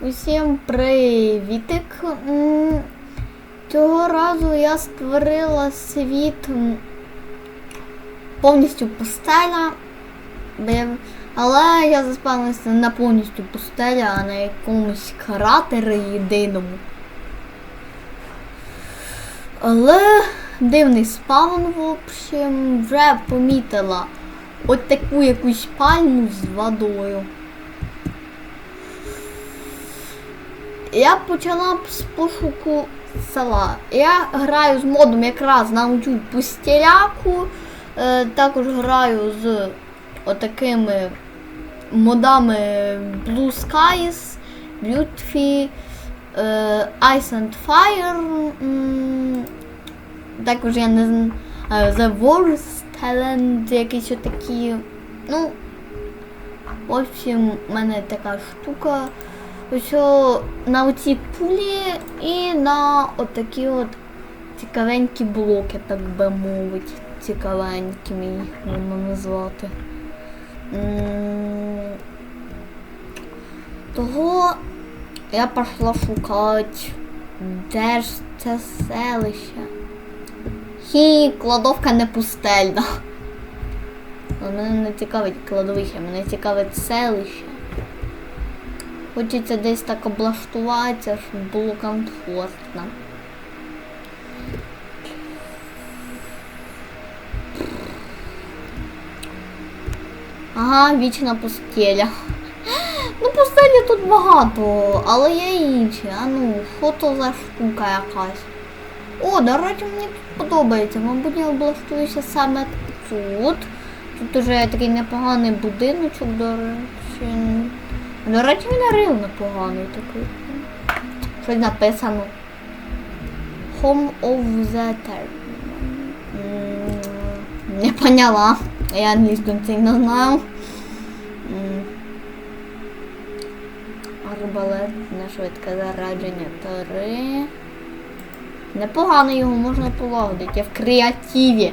Усім привітик. Цього разу я створила світ повністю пустеля. Але я заспавнилася на повністю пустеля, а на якомусь кратері єдиному. Але дивний спаун, в общем, вже помітила от таку якусь пальму з водою. Я почала з пошуку села. Я граю з модом якраз на цю пустеляку. Е, також граю з отакими модами Blue Skies, Beauty, е, Ice and Fire. м, Також я не знаю. The Worst Talent, якісь отакі. Ну, в общем, в мене така штука. Ось на оці пулі і на отакі от цікавенькі блоки, так би мовити. Цікавенькими їх можна назвати. Того я пішла шукати, де ж це селище. Хі, кладовка не пустельна. Але мене не цікавить кладовище, мене цікавить селище. Хочеться десь так облаштуватися, щоб було комфортно. Ага, вічна пустеля. Ну, пустелі тут багато, але є інші. А ну, що то за штука якась? О, до речі, мені тут подобається. Мабуть, я облаштуюся саме тут. Тут уже такий непоганий будиночок, до речі. До речі, він рил непоганий такий. Щось написано. Home of the Ter- Не поняла. Я англійську не знаю. М. Арбалетне швидке зарадження 3. Непогано його можна полагодити. Я в креативі.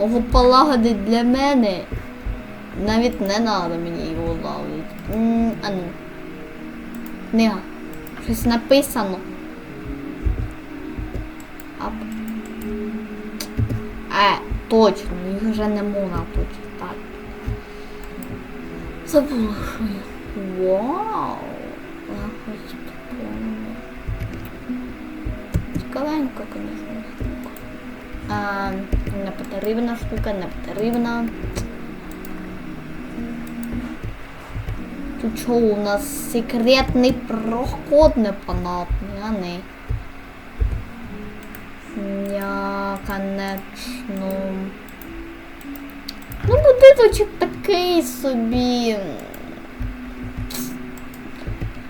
Його полагодити для мене. Навіть не треба мені. М, А ну. Книга. Щось написано. Ап. Е, точно, їх вже не можна тут читати. Забула, що я. Вау! Я хочу. Цікавенько, звісно, штука. А, не потрібна штука, не потрібна. Тут у нас секретний проход непонятний, а не. Я, конечно. Ну, будиночок такий собі.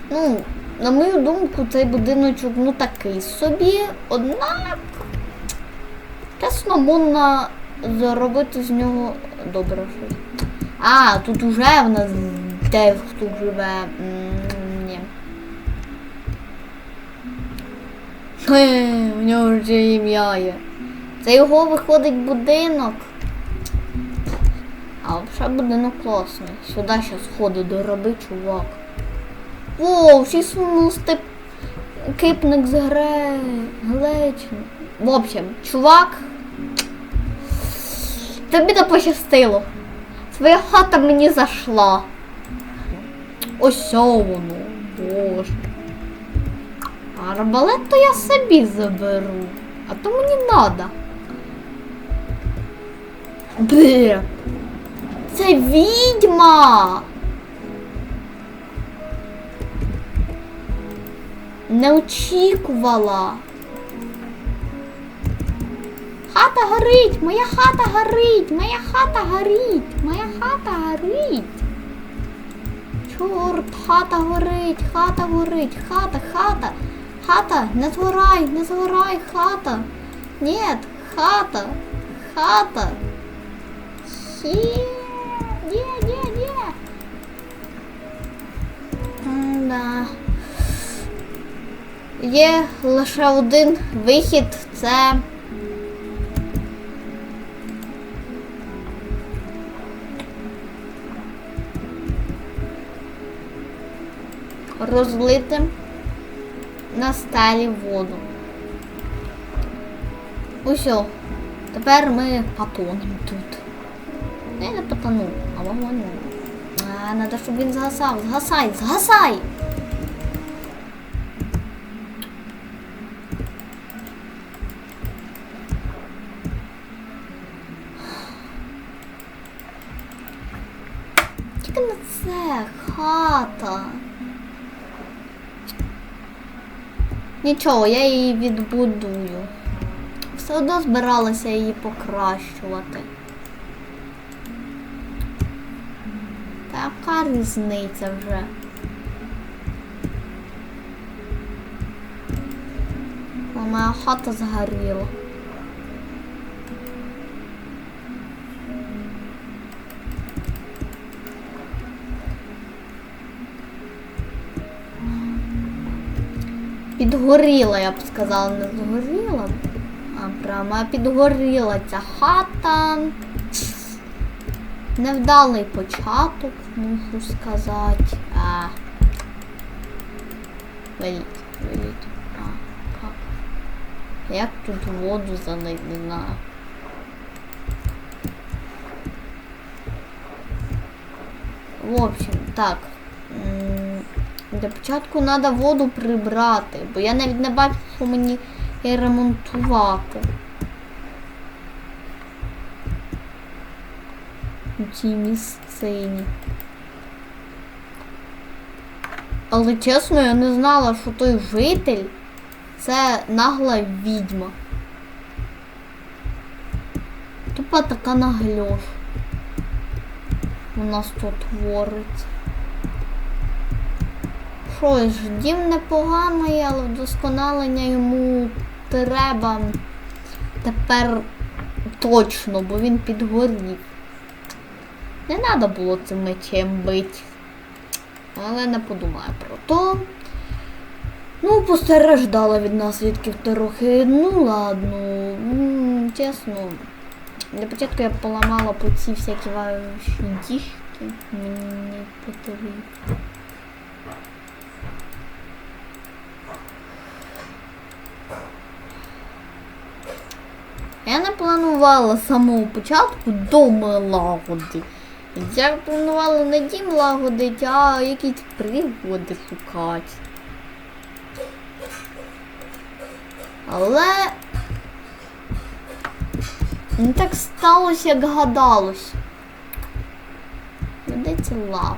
Ну, на мою думку, цей будиночок ну такий собі, однак чесно можна заробити з нього добре. А, тут уже в нас хто живе. М, Хе, у нього вже ім'я є. Це його виходить будинок. А взагалі будинок класний. Сюди ще сходи дороби, чувак. О, всі смусти кипник з гре... В общем, чувак. Тобі не пощастило. Твоя хата мені зайшла. Ось воно, боже. Арбалет то я собі заберу. А то мені надо. Бе. Це відьма. Не очікувала. Хата горить, моя хата горить, моя хата горить, моя хата горить. Чорт, хата горить, хата горить, хата, хата, хата, не згорай, не згорай, хата. Нет, хата, хата. Хі, де, де, де? Да. Є лише один вихід, це розлити на сталі воду. Усьо. Тепер ми потонемо тут. Не, не потону, а вогонь. А, треба, щоб він згасав. Згасай, згасай! Нічого, я її відбудую. Все одно збиралася її покращувати. Та яка різниця вже? О, моя хата згоріла. Підгоріла, я б сказала, не згоріла. А прямо підгоріла ця хата. Невдалий початок, мушу сказати. А. Виліть, виліть. А, як? Як тут воду залить. В общем, так. Для початку треба воду прибрати, бо я навіть не бачу, що мені ремонтувати. У цій місцині. Але чесно, я не знала, що той житель це нагла відьма. Тупа така нагльош. У нас тут твориться. Що дім непоганий, але вдосконалення йому треба тепер точно, бо він підгорів. Не треба було цим мечем бити. Але не подумаю про то. Ну, постраждала від наслідків трохи. Ну ладно. Чесно. Для початку я поламала по ці всякі ваші діжки. Мені потрібно. Я не планувала з самого початку дом лагоди. Я планувала не дім лагодити, а якісь пригоди шукати. Але не так сталося, як гадалось. Де це лав?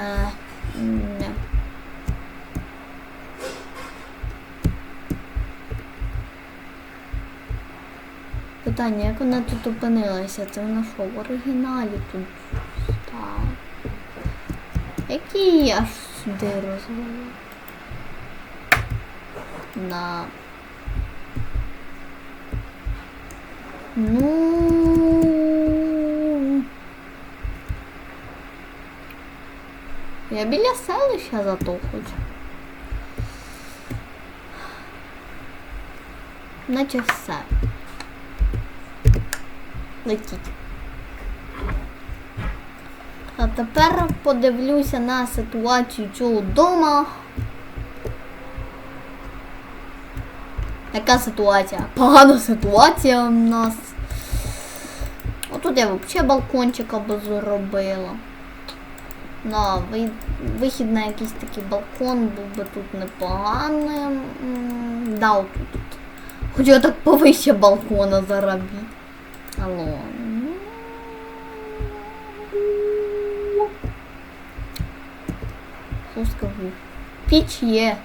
Е, не. Питання, як вона тут опинилася? Це вона що, в оригіналі тут стала? Який я аж сюди розвела? На. Ну. Я біля селища зато хочу. Наче все. Летіть. А тепер подивлюся на ситуацію цього дома. Яка ситуація? Погана ситуація у нас. Отут я взагалі балкончик або зробила. На вихід на якийсь такий балкон був би тут непоганим. Да, отут. тут. Хоч я так повище балкона заробіть. Алло. Що скажу? Піч є.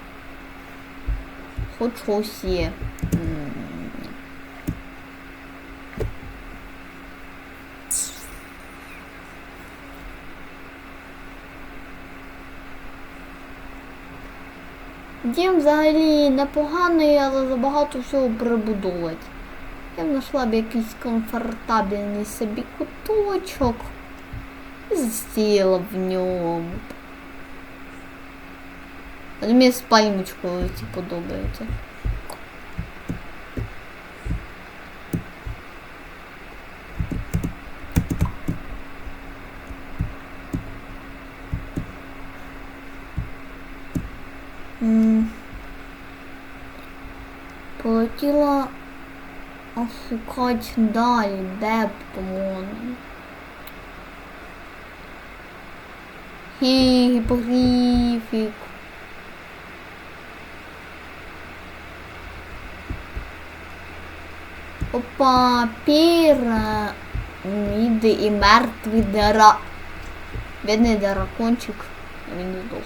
Хоч щось є. Дім взагалі непоганий, але забагато всього прибудувати. Я знайшла б якийсь комфортабельний собі куточок і засіяла в ньому. А мені з пальмочкою ці подобається. М. Полетіла шукати далі, де б тому. Гіпогрифік. Опа, піраміди і мертвий дара. Бідний дракончик, він здох.